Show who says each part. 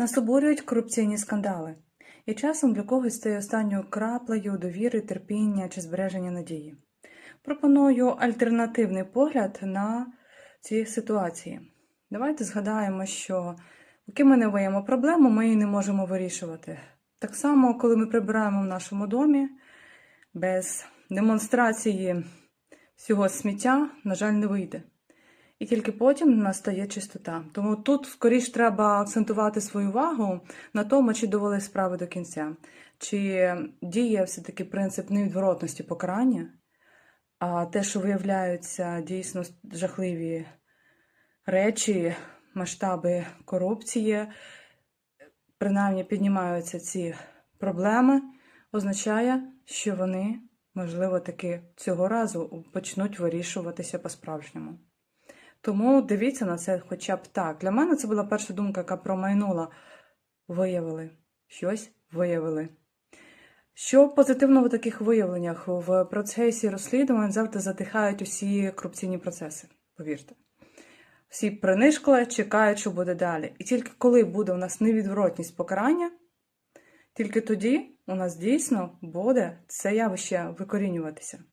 Speaker 1: Нас обурюють корупційні скандали, і часом для когось стає останньою краплею довіри, терпіння чи збереження надії. Пропоную альтернативний погляд на ці ситуації. Давайте згадаємо, що поки ми не виємо проблему, ми її не можемо вирішувати. Так само, коли ми прибираємо в нашому домі, без демонстрації всього сміття, на жаль, не вийде. І тільки потім настає чистота. Тому тут скоріш треба акцентувати свою увагу на тому, чи довели справи до кінця, чи діє все-таки принцип невідворотності покарання, а те, що виявляються дійсно жахливі речі, масштаби корупції, принаймні піднімаються ці проблеми, означає, що вони, можливо, таки цього разу почнуть вирішуватися по-справжньому. Тому дивіться на це хоча б так. Для мене це була перша думка, яка промайнула. Виявили, щось виявили. Що позитивного в таких виявленнях в процесі розслідувань завжди затихають усі корупційні процеси, повірте. Всі принишкли, чекають, що буде далі. І тільки коли буде у нас невідворотність покарання, тільки тоді у нас дійсно буде це явище викорінюватися.